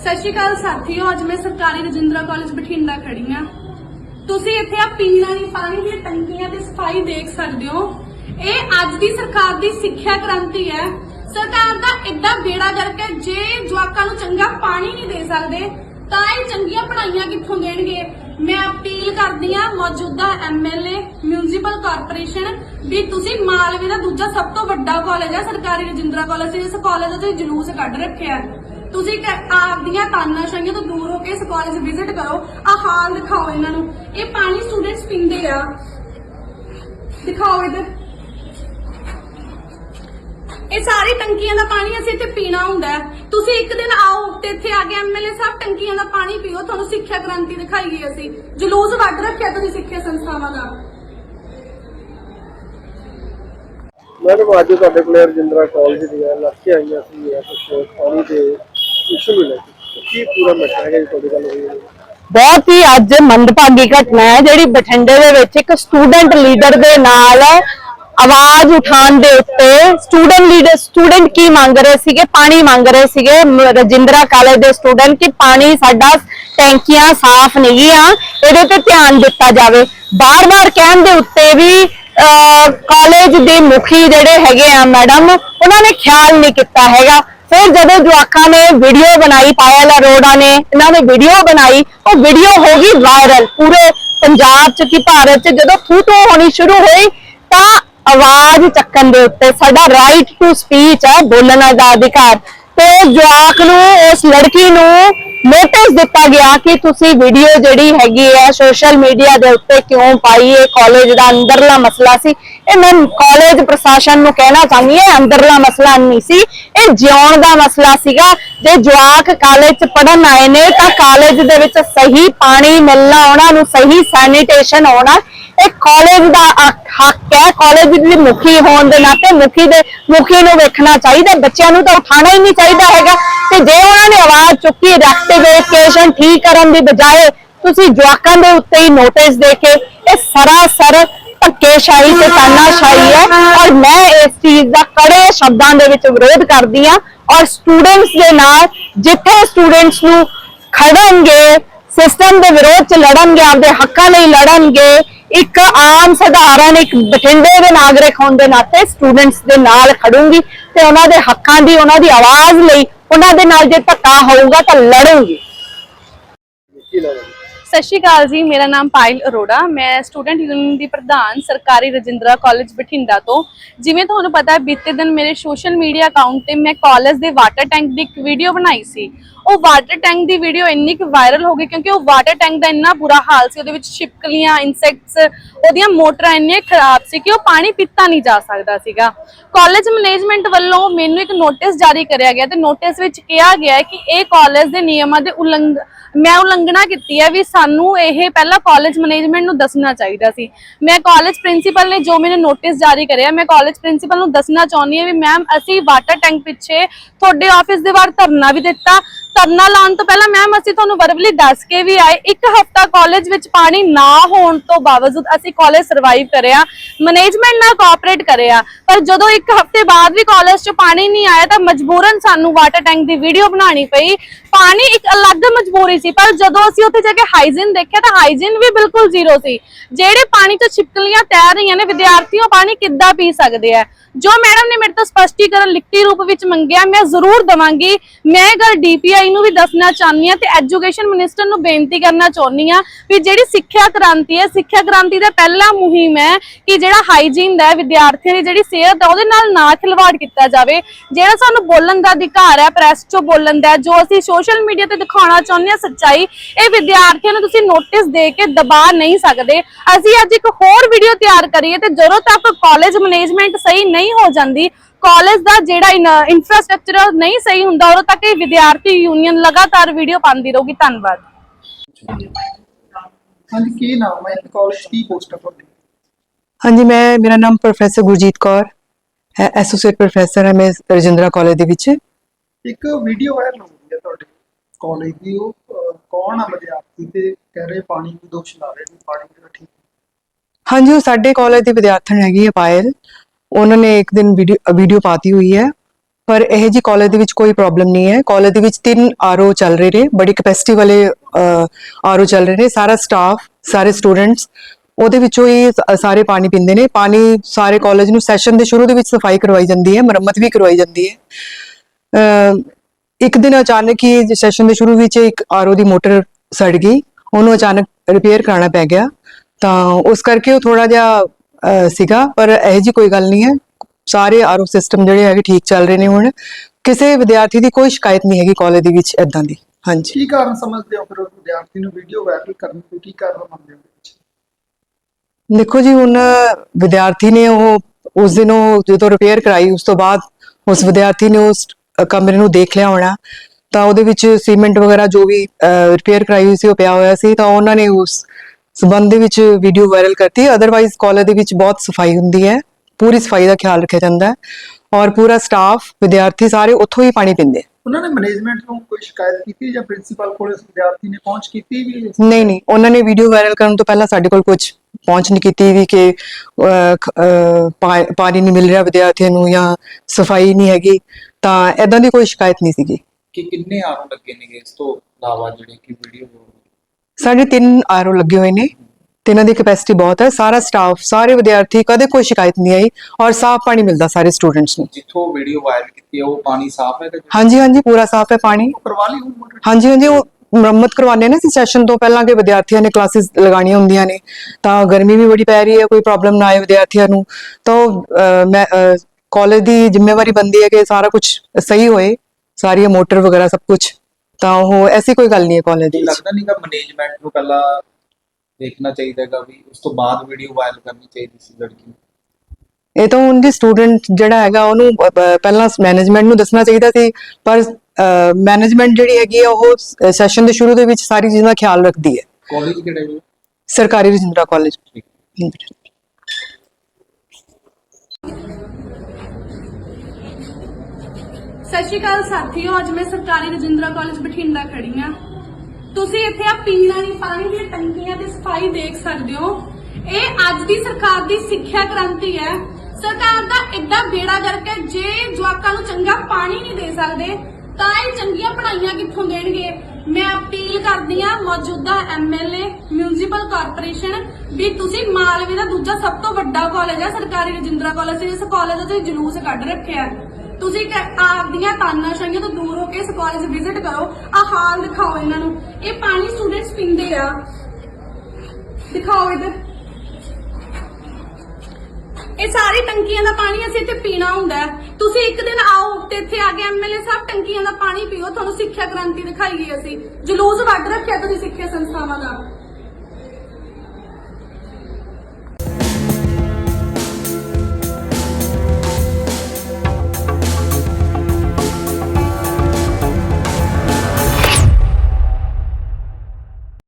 ਸਤਿ ਸ਼੍ਰੀ ਅਕਾਲ ਸਾਥੀਓ, ਅੱਜ ਮੈਂ ਸਰਕਾਰੀ ਰਜਿੰਦਰਾ ਕਾਲਜ ਬਠਿੰਡਾ ਖੜੀ ਹਾਂ। ਤੁਸੀਂ ਇੱਥੇ ਆ ਪੀਣ ਵਾਲੀ ਪਾਣੀ ਦੀਆਂ ਟੰਕੀਆਂ ਤੇ ਸਫ਼ਾਈ ਦੇਖ ਸਕਦੇ ਹੋ। ਇਹ ਅੱਜ ਦੀ ਸਰਕਾਰ ਦੀ ਸਿੱਖਿਆ ਕ੍ਰਾਂਤੀ ਹੈ। ਸਰਕਾਰ ਦਾ ਇੱਦਾਂ ਬੇੜਾ ਕਰਕੇ ਜੇ ਜਵਾਕਾਂ ਨੂੰ ਚੰਗਾ ਪਾਣੀ ਨਹੀਂ ਦੇ ਸਕਦੇ, ਤਾਂ ਇਹ ਚੰਗੀਆਂ ਪੜ੍ਹਾਈਆਂ ਕਿੱਥੋਂ ਦੇਣਗੇ? ਮੈਂ ਅਪੀਲ ਕਰਦੀ ਹਾਂ, ਮੌਜੂਦਾ ਐਮਐਲਏ ਮਿਊਨਿਸਪਲ ਕਾਰਪੋਰੇਸ਼ਨ, ਵੀ ਤੁਸੀਂ ਮਾਲਵੇ ਦਾ ਦੂਜਾ ਸਭ ਤੋਂ ਵੱਡਾ ਕਾਲਜ ਹੈ, ਸਰਕਾਰੀ ਰਜਿੰਦਰਾ ਕਾਲਜ ਇਸ ਕਾਲਜ ਦਾ ਤੁਸੀਂ ਜਲੂਸ ਕੱਢ ਰੱਖਿਆ ਹੈ। ਤੁਸੀਂ ਕ- ਆਪਦੀਆਂ ਤਾਨਾਸ਼ਾਹੀਆਂ ਤੋਂ ਦੂਰ ਹੋ ਕੇ ਇਸ ਕਾਲਜ ਵਿਜ਼ਿਟ ਕਰੋ। ਆ ਹਾਲ ਦਿਖਾਓ ਇਹਨਾਂ ਨੂੰ। ਇਹ ਪਾਣੀ ਸਟੂਡੈਂਟਸ ਪੀਂਦੇ ਆ। ਦਿਖਾਓ ਇਧਰ। ਇਹ ਸਾਰੀ ਟੰਕੀਆਂ ਦਾ ਪਾਣੀ ਅਸੀਂ ਇੱਥੇ ਪੀਣਾ ਹੁੰਦਾ ਤੁਸੀਂ ਇੱਕ ਦਿਨ ਆਓ ਤੇ ਇੱਥੇ ਆ ਕੇ ਐਮਐਲਏ ਸਾਹਿਬ ਟੰਕੀਆਂ ਦਾ ਪਾਣੀ ਪੀਓ। ਤੁਹਾਨੂੰ ਸਿੱਖਿਆ ਕ੍ਰਾਂਤੀ ਦਿਖਾਈਏ ਅਸੀਂ। ਜਲੂਸ ਵੱਢ ਰੱਖਿਆ ਤੁਸੀਂ ਸਿੱਖਿਆ ਸੰਸਥਾਵਾਂ ਦਾ। ਮੈਡਮ ਅੱਜ ਤੁਹਾਡੇ ਕੋਲ ਰਜਿੰਦਰਾ ਕਾਲਜ ਦੀਆਂ ਲੱਖੀਆਂ ਆਈਆਂ ਸੀ ਕੁਝ ਪਾਣੀ ਦੇ ਇਸ਼ੂ ਨੂੰ ਲੈ ਕੇ ਕੀ ਪੂਰਾ ਮੈਟਰ ਹੈਗਾ ਜੀ ਤੁਹਾਡੀ ਗੱਲ ਹੋਈ ਹੈ। ਬਹੁਤ ਹੀ ਅੱਜ ਮੰਦਭਾਗੀ ਘਟਨਾ ਹੈ, ਜਿਹੜੀ ਬਠਿੰਡੇ ਦੇ ਵਿੱਚ ਇੱਕ ਸਟੂਡੈਂਟ ਲੀਡਰ ਦੇ ਨਾਲ ਆਵਾਜ਼ ਉਠਾਉਣ ਦੇ ਉੱਤੇ ਸਟੂਡੈਂਟ ਲੀਡਰ ਸਟੂਡੈਂਟ ਕੀ ਮੰਗ ਰਹੇ ਸੀਗੇ? ਪਾਣੀ ਮੰਗ ਰਹੇ ਸੀਗੇ। ਮ- ਰਜਿੰਦਰਾ ਕਾਲਜ ਦੇ ਸਟੂਡੈਂਟ ਕਿ ਪਾਣੀ ਸਾਡਾ ਟੈਂਕੀਆਂ ਸਾਫ਼ ਨਹੀਂ ਆ, ਇਹਦੇ ਤੇ ਧਿਆਨ ਦਿੱਤਾ ਜਾਵੇ। ਬਾਰ-ਬਾਰ ਕਹਿਣ ਦੇ ਉੱਤੇ ਵੀ ਅਹ ਕਾਲਜ ਦੇ ਮੁਖੀ ਜਿਹੜੇ ਹੈਗੇ ਆ ਮੈਡਮ, ਉਹਨਾਂ ਨੇ ਖਿਆਲ ਨਹੀਂ ਕੀਤਾ ਹੈਗਾ। ਫਿਰ ਜਦੋਂ ਜਵਾਕਾਂ ਨੇ ਵੀਡੀਓ ਬਣਾਈ ਪਾਇਲ ਅਰੋੜਾ ਨੇ, ਇਹਨਾਂ ਨੇ ਵੀਡੀਓ ਬਣਾਈ, ਉਹ ਵੀਡੀਓ ਹੋ ਗਈ ਵਾਇਰਲ ਪੂਰੇ ਪੰਜਾਬ ਚ ਕੀ ਭਾਰਤ ਚ। ਜਦੋਂ ਥੂ ਥੂ ਹੋਣੀ ਸ਼ੁਰੂ ਹੋਈ, ਤਾਂ ਆਵਾਜ਼ ਚੱਕਣ ਦੇ ਉੱਤੇ ਸਾਡਾ ਰਾਈਟ ਟੂ ਸਪੀਚ ਹੈ, ਬੋਲਣ ਦਾ ਅਧਿਕਾਰ। ਤੇ ਜਵਾਕ ਨੂੰ, ਉਸ ਲੜਕੀ ਨੂੰ ਨੋਟਿਸ ਦਿੱਤਾ ਗਿਆ ਕਿ ਤੁਸੀਂ ਵੀਡੀਓ ਜਿਹੜੀ ਹੈਗੀ ਹੈ ਸੋਸ਼ਲ ਮੀਡੀਆ ਦੇ ਉੱਤੇ ਕਿਉਂ ਪਾਈ ਇਹ ਕਾਲਜ ਦਾ ਅੰਦਰਲਾ ਮਸਲਾ ਸੀ। ਇਹ ਮੈਂ ਕਾਲਜ ਪ੍ਰਸ਼ਾਸਨ ਨੂੰ ਕਹਿਣਾ ਚਾਹੁੰਦੀ ਹਾਂ ਅੰਦਰਲਾ ਮਸਲਾ ਨਹੀਂ ਸੀ। ਇਹ ਜਿਉਣ ਦਾ ਮਸਲਾ ਸੀਗਾ। ਜੇ ਜਵਾਕ ਕਾਲਜ ਚ ਪੜਨ ਆਏ ਨੇ, ਤਾਂ ਕਾਲਜ ਦੇ ਵਿੱਚ ਸਹੀ ਪਾਣੀ ਮਿਲਣਾ, ਉਹਨਾਂ ਨੂੰ ਸਹੀ ਸੈਨੀਟੇਸ਼ਨ ਹੋਣਾ ਇਹ ਕਾਲਜ ਦਾ ਹੱਕ ਹੈ। ਕਾਲਜ ਦੇ ਮੁਖੀ ਹੋਣ ਦੇ ਨਾਤੇ ਮੁਖੀ ਦੇ ਮੁਖੀ ਨੂੰ ਵੇਖਣਾ ਚਾਹੀਦਾ। ਬੱਚਿਆਂ ਨੂੰ ਤਾਂ ਉਠਾਣਾ ਹੀ ਨਹੀਂ ਚਾਹੀਦਾ ਹੈਗਾ। ਤੇ ਜੇ ਉਹਨਾਂ ਨੇ ਆਵਾਜ਼ ਚੁੱਕੀ ਰੈਕਟੀਵੇਸ਼ਨ ਠੀਕ ਕਰਨ ਦੀ ਬਜਾਏ ਤੁਸੀਂ ਜਵਾਕਾਂ ਦੇ ਉੱਤੇ ਹੀ ਨੋਟਿਸ ਦੇ ਕੇ ਇਹ ਸਰਾਸਰ ਧੱਕੇਸ਼ਾਹੀ ਤੇ ਤਾਨਾਸ਼ਾਹੀ ਹੈ। ਔਰ ਮੈਂ ਇਸ ਚੀਜ਼ ਦਾ ਕੜੇ ਸ਼ਬਦਾਂ ਦੇ ਵਿੱਚ ਵਿਰੋਧ ਕਰਦੀ ਹਾਂ। ਔਰ ਸਟੂਡੈਂਟਸ ਦੇ ਨਾਲ ਜਿੱਥੇ ਸਟੂਡੈਂਟਸ ਨੂੰ ਖੜਨਗੇ ਸਿਸਟਮ ਦੇ ਵਿਰੋਧ ਚ ਲੜਨਗੇ, ਆਪਦੇ ਹੱਕਾਂ ਲਈ ਲੜਨਗੇ ਇੱਕ ਆਮ ਸਧਾਰਨ ਇੱਕ ਬਠਿੰਡੇ ਦੇ ਨਾਗਰਿਕ ਹੋਣ ਦੇ ਨਾਤੇ ਸਟੂਡੈਂਟਸ ਦੇ ਨਾਲ ਖੜੂੰਗੀ ਤੇ ਉਹਨਾਂ ਦੇ ਹੱਕਾਂ ਦੀ, ਉਹਨਾਂ ਦੀ ਆਵਾਜ਼ ਲਈ ਉਹਨਾਂ ਦੇ ਨਾਲ ਜੇ ਧੱਕਾ ਹੋਊਗਾ ਤਾਂ ਲੜੂੰਗੀ। ਸਤਿ ਸ਼੍ਰੀ ਅਕਾਲ ਜੀ, ਮੇਰਾ ਨਾਮ ਪਾਇਲ ਅਰੋੜਾ। ਮੈਂ ਸਟੂਡੈਂਟ ਯੂਨੀਅਨ ਦੀ ਪ੍ਰਧਾਨ ਸਰਕਾਰੀ ਰਜਿੰਦਰਾ ਕਾਲਜ ਬਠਿੰਡਾ ਤੋਂ। ਜਿਵੇਂ ਤੁਹਾਨੂੰ ਪਤਾ ਹੈ ਬੀਤੇ ਦਿਨ ਮੇਰੇ ਸੋਸ਼ਲ ਮੀਡੀਆ ਅਕਾਊਂਟ ਤੇ ਮੈਂ ਕਾਲਜ ਦੇ ਵਾਟਰ ਟੈਂਕ ਦੀ ਇੱਕ ਵੀਡੀਓ ਬਣਾਈ ਸੀ। ਉਹ ਵਾਟਰ ਟੈਂਕ ਦੀ ਵੀਡੀਓ ਇੰਨੀ ਕੁ ਵਾਇਰਲ ਹੋ ਗਈ ਕਿਉਂਕਿ ਉਹ ਵਾਟਰ ਟੈਂਕ ਦਾ ਇੰਨਾ ਬੁਰਾ ਹਾਲ ਸੀ, ਉਹਦੇ ਵਿੱਚ ਛਿਪਕਲੀਆਂ ਇਨਸੈਕਟਸ ਉਹਦੀਆਂ ਮੋਟਰਾਂ ਇੰਨੀਆਂ ਖਰਾਬ ਸੀ ਕਿ ਉਹ ਪਾਣੀ ਪੀਤਾ ਨਹੀਂ ਜਾ ਸਕਦਾ ਸੀਗਾ। ਕਾਲਜ ਮੈਨੇਜਮੈਂਟ ਵੱਲੋਂ ਮੈਨੂੰ ਇੱਕ ਨੋਟਿਸ ਜਾਰੀ ਕਰਿਆ ਗਿਆ ਤੇ ਨੋਟਿਸ ਵਿੱਚ ਕਿਹਾ ਗਿਆ ਹੈ ਕਿ ਇਹ ਕਾਲਜ ਦੇ ਨਿਯਮਾਂ ਦੇ ਉਲੰਘ, ਮੈਂ ਉਲੰਘਣਾ ਕੀਤੀ ਹੈ ਵੀ ਸਾਨੂੰ ਇਹ ਪਹਿਲਾਂ ਕਾਲਜ ਮੈਨੇਜਮੈਂਟ ਨੂੰ ਦੱਸਣਾ ਚਾਹੀਦਾ ਸੀ। ਮੈਂ ਕਾਲਜ ਪ੍ਰਿੰਸੀਪਲ ਨੇ ਜੋ ਮੈਨੂੰ ਨੋਟਿਸ ਜਾਰੀ ਕਰਿਆ, ਮੈਂ ਕਾਲਜ ਪ੍ਰਿੰਸੀਪਲ ਨੂੰ ਦੱਸਣਾ ਚਾਹੁੰਦੀ ਹਾਂ ਵੀ ਮੈਮ ਅਸੀਂ ਵਾਟਰ ਟੈਂਕ ਪਿੱਛੇ ਤੁਹਾਡੇ ਆਫਿਸ ਦੇ ਬਾਹਰ ਧਰਨਾ ਵੀ ਦਿੱਤਾ ਧਰਨਾ ਲਾਉਣ ਤੋਂ ਪਹਿਲਾਂ ਮੈਮ ਅਸੀਂ ਤੁਹਾਨੂੰ ਵਰਬਲੀ ਦੱਸ ਕੇ ਵੀ ਆਏ। ਇੱਕ ਹਫਤਾ ਕਾਲਜ ਵਿੱਚ ਪਾਣੀ ਨਾ ਹੋਣ ਤੋਂ ਬਾਵਜੂਦ ਅਸੀਂ ਕਾਲਜ ਸਰਵਾਈਵ ਕਰਿਆ ਮੈਨੇਜਮੈਂਟ ਨਾਲ ਕੋਆਪਰੇਟ ਕਰਿਆ। ਪਰ ਜਦੋਂ ਇੱਕ ਹਫ਼ਤੇ ਬਾਅਦ ਵੀ ਕਾਲਜ 'ਚ ਪਾਣੀ ਨਹੀਂ ਆਇਆ ਤਾਂ ਮਜਬੂਰਨ ਸਾਨੂੰ ਵਾਟਰ ਟੈਂਕ ਦੀ ਵੀਡੀਓ ਬਣਾਉਣੀ ਪਈ। ਪਾਣੀ ਇੱਕ ਅਲੱਗ ਮਜਬੂਰੀ ਸੀ, ਪਰ ਜਦੋਂ ਅਸੀਂ ਉੱਥੇ ਜਾ ਕੇ ਹਾਈਜੀਨ ਦੇਖਿਆ ਤਾਂ ਹਾਈਜੀਨ ਵੀ ਬਿਲਕੁਲ ਜ਼ੀਰੋ ਸੀ। ਜਿਹੜੇ ਪਾਣੀ 'ਚ ਛਿਪਕਲੀਆਂ ਤੈਰ ਰਹੀਆਂ ਨੇ ਵਿਦਿਆਰਥੀ ਉਹ ਪਾਣੀ ਕਿੱਦਾਂ ਪੀ ਸਕਦੇ ਆ? ਜੋ ਮੈਡਮ ਨੇ ਮੇਰੇ ਤੋਂ ਸਪਸ਼ਟੀਕਰਨ ਲਿਖਤੀ ਰੂਪ ਵਿੱਚ ਮੰਗਿਆ, ਮੈਂ ਜ਼ਰੂਰ ਦਵਾਂਗੀ। ਮੈਂ ਇਹ ਗੱਲ ਡੀਪੀਆਈ ਨੂੰ ਵੀ ਦੱਸਣਾ ਚਾਹੁੰਦੀ ਹਾਂ ਤੇ ਐਜੂਕੇਸ਼ਨ ਮਿਨਿਸਟਰ ਨੂੰ ਬੇਨਤੀ ਕਰਨਾ ਚਾਹੁੰਦੀ ਹਾਂ ਵੀ ਜਿਹੜੀ ਸਿੱਖਿਆ ਕ੍ਰਾਂਤੀ ਹੈ, ਸਿੱਖਿਆ ਕ੍ਰਾਂਤੀ ਦਾ ਪਹਿਲਾ ਮੁਹਿੰਮ ਹੈ ਕਿ ਜਿਹੜਾ ਹਾਈਜੀਨ ਦਾ ਵਿਦਿਆਰਥੀਆਂ ਦੀ ਜਿਹੜੀ ਸਿਹਤ ਹੈ, ਉਹਦੇ ਨਾਲ ਨਾ ਖਿਲਵਾੜ ਕੀਤਾ ਜਾਵੇ। ਜਿਹੜਾ ਸਾਨੂੰ ਬੋਲਣ ਦਾ ਅਧਿਕਾਰ ਹੈ ਪ੍ਰੈਸ 'ਚੋਂ ਬੋਲਣ ਦਾ ਜੋ ਅਸੀਂ ਸੋਸ਼ਲ ਮੀਡੀਆ ਤੇ ਦਿਖਾਉਣਾ ਚਾਹੁੰਦੇ ਹਾਂ ਸੱਚਾਈ, ਇਹ ਵਿਦਿਆਰਥੀਆਂ ਨੂੰ ਤੁਸੀਂ ਨੋਟਿਸ ਦੇ ਕੇ ਦਬਾ ਨਹੀਂ ਸਕਦੇ। ਅਸੀਂ ਅੱਜ ਇੱਕ ਹੋਰ ਵੀਡੀਓ ਤਿਆਰ ਕਰੀਏ ਤੇ ਜਦੋਂ ਤੱਕ ਕਾਲਜ ਮੈਨੇਜਮੈਂਟ ਸਹੀ ਨਹੀਂ ਹੋ ਜਾਂਦੀ ਕਾਲਜ ਦਾ ਜਿਹੜਾ ਇਨਫਰਾਸਟ੍ਰਕਚਰ ਨਹੀਂ ਸਹੀ ਹੁੰਦਾ ਉਦੋਂ ਤੱਕ ਇਹ ਵਿਦਿਆਰਥੀ ਯੂਨੀਅਨ ਲਗਾਤਾਰ ਵੀਡੀਓ ਪਾਉਂਦੀ ਰਹੂਗੀ। ਧੰਨਵਾਦ। ਹਾਂਜੀ ਕੀ ਨਾਮ ਹੈ? ਕਾਲਜ ਕੀ ਪੋਸਟ ਹੈ ਤੁਹਾਡੀ? ਹਾਂਜੀ ਮੈਂ ਮੇਰਾ ਨਾਮ ਪ੍ਰੋਫੈਸਰ ਗੁਰਜੀਤ ਕੌਰ ਹੈ ਐਸੋਸੀਏਟ ਪ੍ਰੋਫੈਸਰ ਹਾਂ ਮੈਂ ਰਜਿੰਦਰਾ ਕਾਲਜ ਦੇ ਵਿੱਚ। ਇੱਕ ਵੀਡੀਓ ਵਾਇਰਲ ਹੋ ਰਹੀ ਹੈ ਤੁਹਾਡੇ ਕਾਲਜ ਦੀ ਉਹ ਕੌਣ ਆ ਵਿਦਿਆਰਥੀ ਤੇ ਕਹਿ ਰਹੇ ਪਾਣੀ ਨੂੰ ਦੋਸ਼ ਲਾ ਰਹੇ ਨੇ ਪਾਣੀ ਜਿਹੜਾ ਠੀਕ ਹਾਂਜੀ ਉਹ ਸਾਡੇ ਕਾਲਜ ਦੇ ਵਿਦਿਆਰਥਣ ਹੈਗੀ ਹੈ ਪਾਇਲ। ਉਹਨਾਂ ਨੇ ਇੱਕ ਦਿਨ ਵੀਡੀਓ ਵੀਡੀਓ ਪਾਤੀ ਹੋਈ ਹੈ। ਪਰ ਇਹ ਜੀ ਕਾਲਜ ਦੇ ਵਿੱਚ ਕੋਈ ਪ੍ਰੋਬਲਮ ਨਹੀਂ ਹੈ। ਕਾਲਜ ਦੇ ਵਿੱਚ ਤਿੰਨ ਆਰਓ ਚੱਲ ਰਹੇ ਨੇ। ਬੜੀ ਕਪੈਸਿਟੀ ਵਾਲੇ ਆਰਓ ਚੱਲ ਰਹੇ ਨੇ। ਸਾਰਾ ਸਟਾਫ ਸਾਰੇ ਸਟੂਡੈਂਟਸ ਉਹਦੇ ਵਿੱਚੋਂ ਹੀ ਸਾਰੇ ਪਾਣੀ ਪੀਂਦੇ ਨੇ। ਪਾਣੀ ਸਾਰੇ ਕਾਲਜ ਨੂੰ ਸੈਸ਼ਨ ਦੇ ਸ਼ੁਰੂ ਦੇ ਵਿੱਚ ਸਫ਼ਾਈ ਕਰਵਾਈ ਜਾਂਦੀ ਹੈ। ਮੁਰੰਮਤ ਵੀ ਕਰਵਾਈ ਜਾਂਦੀ ਹੈ। ਇੱਕ ਦਿਨ ਅਚਾਨਕ ਹੀ ਸੈਸ਼ਨ ਦੇ ਸ਼ੁਰੂ ਵਿੱਚ ਇੱਕ ਆਰਓ ਦੀ ਮੋਟਰ ਸੜ ਗਈ। ਉਹਨੂੰ ਅਚਾਨਕ ਰਿਪੇਅਰ ਕਰਾਉਣਾ ਪੈ ਗਿਆ। ਤਾਂ ਉਸ ਕਰਕੇ ਉਹ ਥੋੜਾ ਜਿਹਾ ਸੀਗਾ ਪਰ ਇਹ ਜੀ ਕੋਈ ਗੱਲ ਨਹੀਂ ਹੈ। ਸਾਰੇ ਆਰਓ ਸਿਸਟਮ ਜਿਹੜੇ ਹੈਗੇ ਠੀਕ ਚੱਲ ਰਹੇ ਨੇ ਹੁਣ। ਕਿਸੇ ਵਿਦਿਆਰਥੀ ਦੀ ਕੋਈ ਸ਼ਿਕਾਇਤ ਨਹੀਂ ਹੈਗੀ ਕਾਲਜ ਦੇ ਵਿੱਚ ਇਦਾਂ ਦੀ। ਹਾਂਜੀ। ਕੀ ਕਾਰਨ ਸਮਝਦੇ ਹੋ ਫਿਰ ਵਿਦਿਆਰਥੀ ਨੂੰ ਵੀਡੀਓ ਵਾਇਰਲ ਕਰਨ ਦੇ ਕੀ ਕਾਰਨ ਮੰਨਦੇ ਹੋ? ਦੇਖੋ ਜੀ ਹੁਣ ਵਿਦਿਆਰਥੀ ਨੇ ਉਹ ਉਸ ਦਿਨ ਉਹ ਜਦੋਂ ਰਿਪੇਅਰ ਕਰਾਈ ਉਸ ਤੋਂ ਬਾਅਦ ਉਸ ਵਿਦਿਆਰਥੀ ਨੇ ਉਸ ਕਮਰੇ ਨੂੰ ਦੇਖ ਲਿਆ ਹੋਣਾ। ਤਾਂ ਉਹਦੇ ਵਿੱਚ ਸੀਮੈਂਟ ਵਗੈਰਾ ਜੋ ਵੀ ਰਿਪੇਅਰ ਕਰਾਈ ਹੋਈ ਸੀ ਉਹ ਪਿਆ ਹੋਇਆ ਸੀ। ਤਾਂ ਉਹਨਾਂ ਨੇ ਉਸ ਸਬੰਧ ਦੇ ਵਿੱਚ ਵੀਡੀਓ ਵਾਇਰਲ ਕਰਤੀ ਅਦਰਵਾਈਜ਼ ਕਾਲਜ ਦੇ ਵਿੱਚ ਬਹੁਤ ਸਫ਼ਾਈ ਹੁੰਦੀ ਹੈ। ਪੂਰੀ ਸਫ਼ਾਈ ਦਾ ਖਿਆਲ ਰੱਖਿਆ ਜਾਂਦਾ ਹੈ। ਔਰ ਪੂਰਾ ਸਟਾਫ ਵਿਦਿਆਰਥੀ ਸਾਰੇ ਉੱਥੋਂ ਹੀ ਪਾਣੀ ਪੀਂਦੇ ਉਹਨਾਂ ਨੇ ਮੈਨੇਜਮੈਂਟ ਨੂੰ ਕੋਈ ਸ਼ਿਕਾਇਤ ਕੀਤੀ ਜਾਂ ਪ੍ਰਿੰਸੀਪਲ ਕੋਲ ਇਸ ਵਿਦਿਆਰਥੀ ਨੇ ਪਹੁੰਚ ਕੀਤੀ ਵੀ ਇਸ- ਨਹੀਂ ਨਹੀਂ। ਉਹਨਾਂ ਨੇ ਵੀਡੀਓ ਵਾਇਰਲ ਕਰਨ ਤੋਂ ਪਹਿਲਾਂ ਸਾਡੇ ਕੋਲ ਕੁਝ ਪਹੁੰਚ ਨਹੀਂ ਕੀਤੀ ਵੀ ਕਿ ਅਹ, ਖ- ਅਹ, ਪਾ- ਪਾਣੀ ਨਹੀਂ ਮਿਲ ਰਿਹਾ ਵਿਦਿਆਰਥੀਆਂ ਨੂੰ ਜਾਂ ਸਫ਼ਾਈ ਨਹੀਂ ਹੈਗੀ। ਤਾਂ ਐਦਾਂ ਦੀ ਕੋਈ ਸ਼ਿਕਾਇਤ ਨਹੀਂ ਸੀਗੀ। ਕਿ ਕਿੰਨੇ ਆਰੋ ਲੱਗੇ ਨੇਗੇ ਇਸ ਤੋਂ ਇਲਾਵਾ ਜਿਹੜੇ ਕਿ ਵੀਡੀਓ ਸਾਡੇ ਤਿੰਨ ਆਰਓ ਲੱਗੇ ਹੋਏ ਨੇ ਤਿੰਨਾਂ ਦੀ ਕੈਪੈਸਿਟੀ ਬਹੁਤ ਹੈ। ਸਾਰਾ ਸਟਾਫ ਸਾਰੇ ਵਿਦਿਆਰਥੀ ਕਦੇ ਕੋਈ ਸ਼ਿਕਾਇਤ ਨਹੀਂ ਆਈ ਔਰ ਸਾਫ਼ ਪਾਣੀ ਮਿਲਦਾ ਸਾਰੇ ਸਟੂਡੈਂਟਸ ਨੂੰ। ਜਿੱਥੋਂ ਵੀਡੀਓ ਵਾਇਰਲ ਕੀਤੀ ਹੈ ਉਹ ਪਾਣੀ ਸਾਫ਼ ਹੈ ਕਿ ਹਾਂਜੀ ਹਾਂਜੀ ਪੂਰਾ ਸਾਫ਼ ਹੈ ਪਾਣੀ। ਕਰਵਾ ਲਈ ਹੁਣ ਮੋਟਰ ਹਾਂਜੀ ਹਾਂਜੀ ਉਹ ਮੁਰੰਮਤ ਕਰਵਾਉਂਦੇ ਨੇ ਸੀ ਸੈਸ਼ਨ ਤੋਂ ਪਹਿਲਾਂ ਕਿ ਵਿਦਿਆਰਥੀਆਂ ਨੇ ਕਲਾਸਿਸ ਲਗਾਉਣੀਆਂ ਹੁੰਦੀਆਂ ਨੇ ਤਾਂ ਗਰਮੀ ਵੀ ਬੜੀ ਪੈ ਰਹੀ ਹੈ ਕੋਈ ਪ੍ਰੋਬਲਮ ਨਾ ਆਏ ਵਿਦਿਆਰਥੀਆਂ ਨੂੰ। ਤਾਂ ਉਹ, ਅਹ, ਮੈਂ ਕਾਲਜ ਦੀ ਜ਼ਿੰਮੇਵਾਰੀ ਬੰਦੀ ਹੈ ਕਿ ਸਾਰਾ ਕੁਝ ਸਹੀ ਹੋਏ ਸਾਰੀਆਂ ਮੋਟਰ ਵਗੈਰਾ ਸਭ ਕੁਝ ਤਾਂ ਉਹ ਐਸੀ ਕੋਈ ਗੱਲ ਨਹੀਂ ਹੈ ਕਾਲਜ ਦੇ ਵਿੱਚ। ਲੱਗਦਾ ਨਹੀਂਗਾ ਮੈਨੇਜਮੈਂਟ ਨੂੰ ਪਹਿਲਾਂ ਦੇਖਣਾ ਚਾਹੀਦਾ ਹੈਗਾ ਵੀ ਉਸ ਤੋਂ ਬਾਅਦ ਵੀਡੀਓ ਵਾਇਰਲ ਕਰਨੀ ਚਾਹੀਦੀ ਸੀ ਲੜਕੀ ਨੂੰ। ਇਹ ਤਾਂ ਉਹਦੀ ਸਟੂਡੈਂਟ ਜਿਹੜਾ ਹੈਗਾ ਉਹਨੂੰ ਅਹ, ਅਹ, ਪਹਿਲਾਂ ਮੈਨੇਜਮੈਂਟ ਨੂੰ ਦੱਸਣਾ ਚਾਹੀਦਾ ਸੀ ਪਰ ਮੈਨੇਜਮੈਂਟ ਜਿਹੜੀ ਹੈਗੀ ਆ ਉਹ ਸੈਸ਼ਨ ਦੇ ਸ਼ੁਰੂ ਦੇ ਵਿੱਚ ਸਾਰੀ ਚੀਜ਼ਾਂ ਦਾ ਖਿਆਲ ਰੱਖਦੀ ਹੈ। ਕਾਲਜ ਕਿਹੜੇ ਜੀ ਸਰਕਾਰੀ ਰਜਿੰਦਰਾ ਕਾਲਜ ਠੀਕ। ਸਤਿ ਸ਼੍ਰੀ ਅਕਾਲ ਸਾਥੀਓ, ਅੱਜ ਮੈਂ ਸਰਕਾਰੀ ਰਜਿੰਦਰਾ ਕਾਲਜ ਬਠਿੰਡਾ ਖੜੀ ਆ। ਤੁਸੀਂ ਇੱਥੇ ਆ ਪੀਣ ਵਾਲੀ ਪਾਣੀ ਦੀਆਂ ਟੰਕੀਆਂ ਤੇ ਸਫ਼ਾਈ ਦੇਖ ਸਕਦੇ ਹੋ। ਇਹ ਅੱਜ ਦੀ ਸਰਕਾਰ ਦੀ ਸਿੱਖਿਆ ਕ੍ਰਾਂਤੀ ਹੈ। ਸਰਕਾਰ ਦਾ ਐਡਾ ਬੇੜਾ ਕਰਕੇ ਜੇ ਜਵਾਕਾਂ ਨੂੰ ਚੰਗਾ ਪਾਣੀ ਨਹੀਂ ਦੇ ਸਕਦੇ, ਤਾਂ ਇਹ ਚੰਗੀਆਂ ਪੜ੍ਹਾਈਆਂ ਕਿੱਥੋਂ ਦੇਣਗੇ? ਮੈਂ ਅਪੀਲ ਕਰਦੀ ਆ, ਮੌਜੂਦਾ ਐਮਐਲਏ ਮਿਊਨਿਸਪਲ ਕਾਰਪੋਰੇਸ਼ਨ, ਵੀ ਤੁਸੀਂ ਮਾਲਵੇ ਦਾ ਦੂਜਾ ਸਭ ਤੋਂ ਵੱਡਾ ਕਾਲਜ ਹੈ, ਸਰਕਾਰੀ ਰਜਿੰਦਰਾ ਕਾਲਜ ਇਸ ਕਾਲਜ ਦਾ ਤੁਸੀਂ ਜਲੂਸ ਕੱਢ ਰੱਖਿਆ ਹੈ। ਤੁਸੀਂ ਆਪਦੀਆਂ ਤਾਨਾਸ਼ਾਹੀਆਂ ਤੋਂ ਦੂਰ ਹੋ ਕੇ ਇਸ ਕਾਲਜ ਵਿਜ਼ਿਟ ਕਰੋ। ਆ ਹਾਲ ਦਿਖਾਓ ਇਹਨਾਂ ਨੂੰ। ਇਹ ਪਾਣੀ ਸਟੂਡੈਂਟਸ ਪੀਂਦੇ ਆ। ਦਿਖਾਓ ਇਧਰ। ਇਹ ਸਾਰੀ ਟੰਕੀਆਂ ਦਾ ਪਾਣੀ ਅਸੀਂ ਇੱਥੇ ਪੀਣਾ ਹੁੰਦਾ ਤੁਸੀਂ ਇੱਕ ਦਿਨ ਆਓ ਤੇ ਇੱਥੇ ਆ ਕੇ ਐਮਐਲਏ ਸਾਹਿਬ ਟੰਕੀਆਂ ਦਾ ਪਾਣੀ ਪੀਓ। ਤੁਹਾਨੂੰ ਸਿੱਖਿਆ ਕ੍ਰਾਂਤੀ ਦਿਖਾਈਏ ਅਸੀਂ। ਜਲੂਸ ਵੱਢ ਰੱਖਿਆ ਤੁਸੀਂ ਸਿੱਖਿਆ